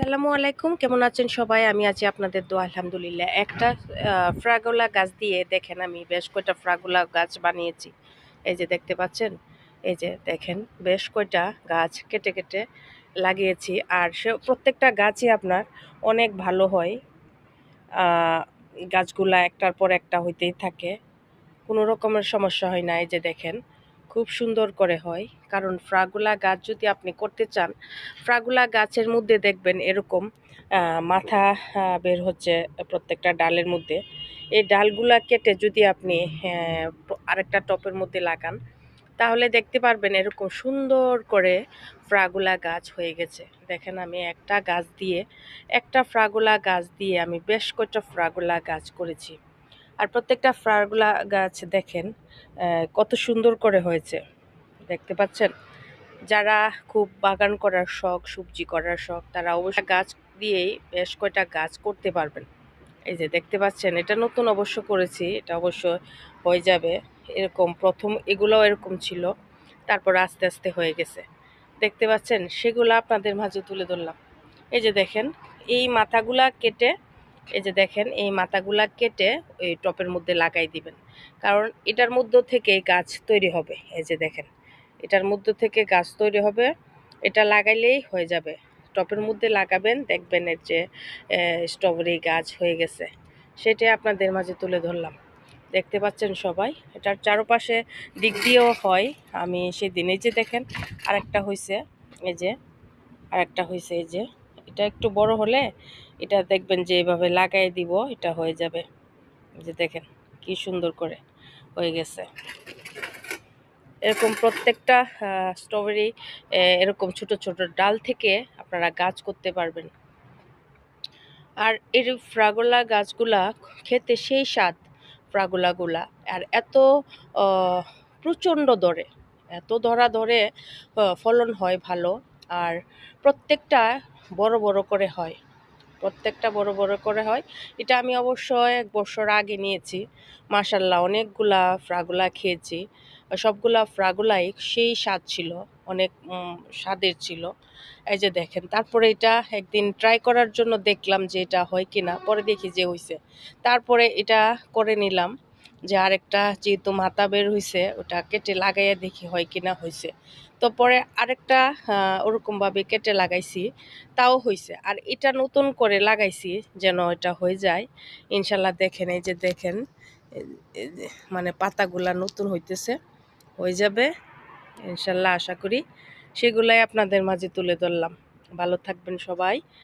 আসসালামু আলাইকুম। কেমন আছেন সবাই? আমি আছি আপনাদের দোয়া, আলহামদুলিল্লাহ। একটা ফ্রাগোলা গাছ দিয়ে দেখেন আমি বেশ কয়টা ফ্রাগোলা গাছ বানিয়েছি। এই যে দেখতে পাচ্ছেন? এই যে দেখেন, বেশ কয়টা গাছ কেটে কেটে লাগিয়েছি। আর সে প্রত্যেকটা গাছই আপনার অনেক ভালো হয়। গাছগুলা একটার পর একটা হইতেই থাকে। কোনো রকমের সমস্যা হয় না। এই যে দেখেন খুব সুন্দর করে হয়। কারণ ফ্রাগুলা গাছ যদি আপনি করতে চান, ফ্রাগুলা গাছের মধ্যে দেখবেন এরকম মাথা বের হচ্ছে প্রত্যেকটা ডালের মধ্যে। এই ডালগুলা কেটে যদি আপনি আরেকটা টপের মধ্যে লাগান, তাহলে দেখতে পারবেন এরকম সুন্দর করে ফ্রাগুলা গাছ হয়ে গেছে। দেখেন আমি একটা গাছ দিয়ে, একটা ফ্রাগুলা গাছ দিয়ে আমি বেশ কয়েকটা ফ্রাগুলা গাছ করেছি। আর প্রত্যেকটা ফ্লাওয়ারগুলা গাছ দেখেন কত সুন্দর করে হয়েছে। দেখতে পাচ্ছেন? যারা খুব বাগান করার শখ, সবজি করার শখ, তারা অবশ্যই গাছ দিয়েই বেশ কয়টা গাছ করতে পারবেন। এই যে দেখতে পাচ্ছেন, এটা নতুন অবশ্য করেছি, এটা অবশ্য হয়ে যাবে। এরকম প্রথম এগুলোও এরকম ছিল, তারপর আস্তে আস্তে হয়ে গেছে। দেখতে পাচ্ছেন? সেগুলো আপনাদের মাঝে তুলে ধরলাম। এই যে দেখেন, এই মাথাগুলা কেটে এই যে দেখেন, এই মাথাগুলা কেটে ওই টপের মধ্যে লাগাই দিবেন। কারণ এটার মধ্য থেকে গাছ তৈরি হবে। এই যে দেখেন, এটার মধ্য থেকে গাছ তৈরি হবে। এটা লাগাইলেই হয়ে যাবে। টপের মধ্যে লাগাবেন, দেখবেন এর যে স্ট্রবেরি গাছ হয়ে গেছে। সেটাই আপনাদের মাঝে তুলে ধরলাম। দেখতে পাচ্ছেন সবাই, এটার চারপাশে দিক দিয়েও হয়। আমি সেদিন যে দেখেন, আরেকটা হয়েছে এই যে, আরেকটা হয়েছে এই যে। এটা একটু বড় হলে এটা দেখবেন যে এভাবে লাগাই দিব, এটা হয়ে যাবে। যে দেখেন কি সুন্দর করে হয়ে গেছে। এরকম প্রত্যেকটা স্ট্রবেরি এরকম ছোট ছোট ডাল থেকে আপনারা গাছ করতে পারবেন। আর এর ফ্রাগোলা গাছগুলা খেতে সেই স্বাদ ফ্রাগোলাগুলা। আর এত প্রচণ্ড দরে, এত ধরা ধরে ফলন হয় ভালো। আর প্রত্যেকটা বড় বড় করে হয়। প্রত্যেকটা বড় বড় করে হয়। এটা আমি অবশ্য এক বছর আগে নিয়েছি। মাসাল্লাহ অনেকগুলা ফ্রাগুলা খেয়েছি। সবগুলা ফ্রাগুলাই সেই স্বাদ ছিল, অনেক স্বাদের ছিল। এই যে দেখেন, তারপরে এটা একদিন ট্রাই করার জন্য দেখলাম যে এটা হয় কিনা, পরে দেখি যে হয়েছে তারপরে এটা করে নিলাম। যে আরেকটা যেহেতু মাথা বের হয়েছে ওটা কেটে লাগাইয়া দেখি হয় কিনা হয়েছে তো পরে আরেকটা ওরকমভাবে কেটে লাগাইছি, তাও হয়েছে আর এটা নতুন করে লাগাইছি যেন এটা হয়ে যায়। ইনশাল্লাহ দেখেন, এই যে দেখেন মানে পাতাগুলা নতুন হইতেছে, হয়ে যাবে। ইনশাল্লাহ আশা করি সেগুলাই আপনাদের মাঝে তুলে ধরলাম। ভালো থাকবেন সবাই।